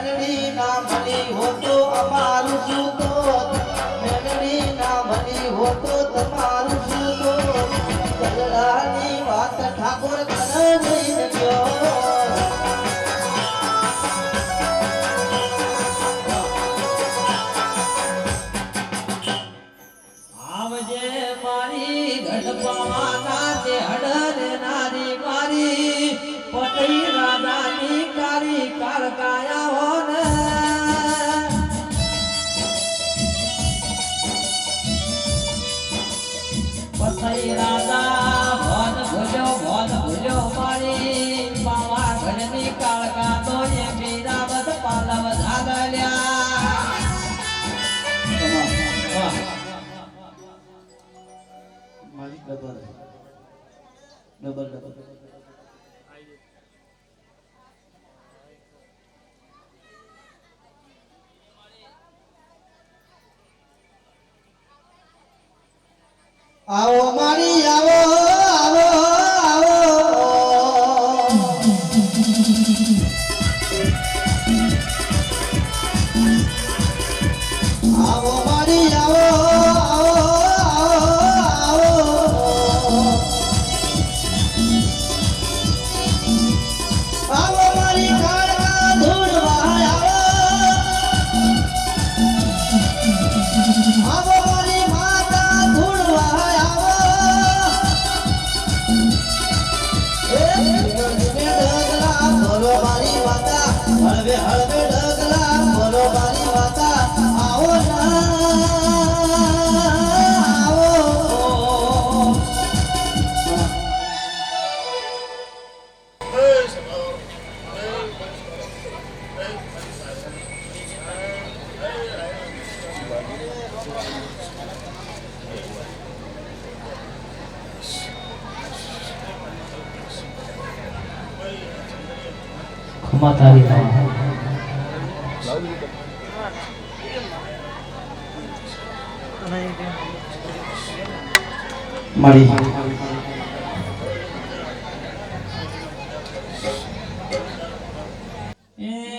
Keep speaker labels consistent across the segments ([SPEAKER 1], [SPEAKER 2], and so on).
[SPEAKER 1] મેલડી ના ભલી હોતો અમારું શું તો મેલડી ના ભલી હોતો તમારું શું તો ગલડાની વાત ઠાકોર તને જઈને ગયો.
[SPEAKER 2] મારી ગણપા কথায় রাজা
[SPEAKER 1] આવો મારી આવો
[SPEAKER 2] માં તારી માં
[SPEAKER 3] મળી
[SPEAKER 2] Yeah.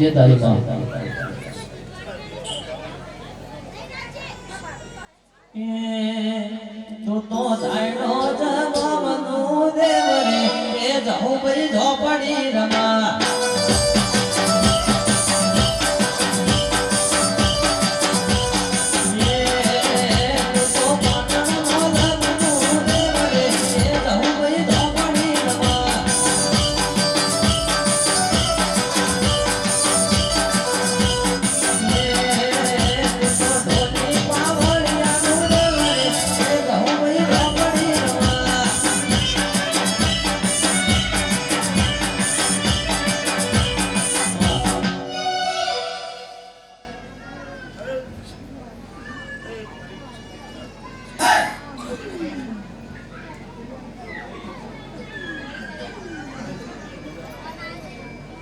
[SPEAKER 2] તેતાલીસ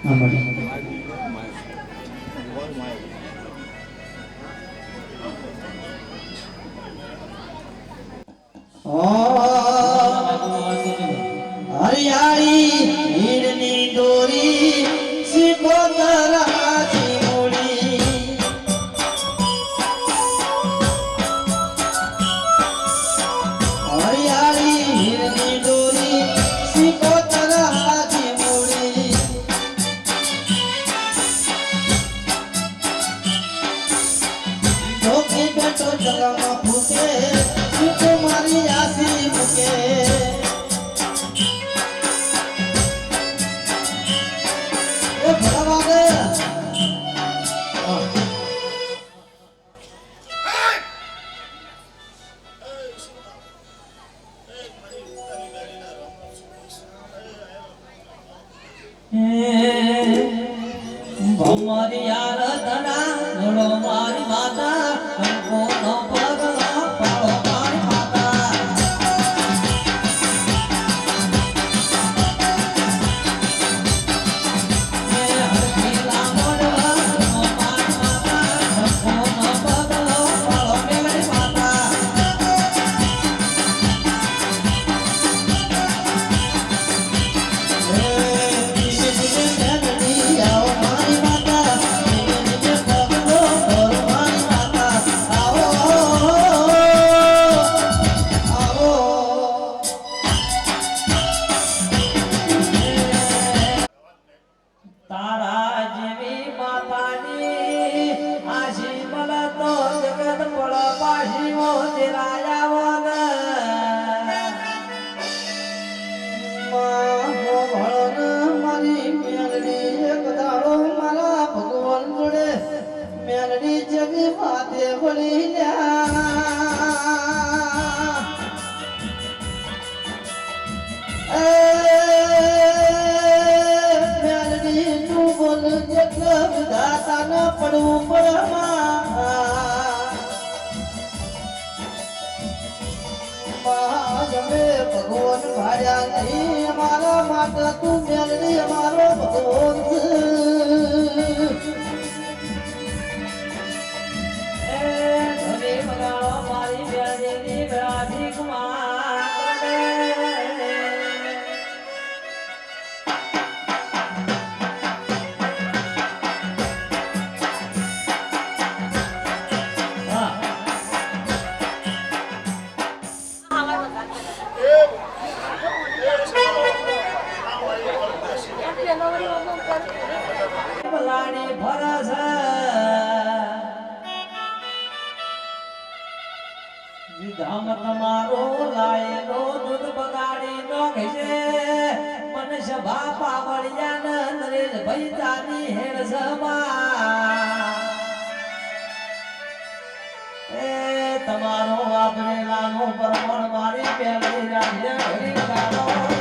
[SPEAKER 1] આભાર હરિયાળી yeah.
[SPEAKER 2] તારા જેવી માતાની આશી મને તો જગત પડો પાછી મોજ રાજાવો
[SPEAKER 1] મારી મેલડી, એક દાડો મારા ભગવાન જોડે. મેલડી જગી માથે ભણીને રૂપ ગમે ભગવાન ભાર્યા નહીં મારા માતા તું મેળવી મારો ભગવાન.
[SPEAKER 2] ભૈતાની હેણ સમા. એ તમારો વાપરેલાનો પરમણ મારી પહેલી રાજ્ય હરિકારો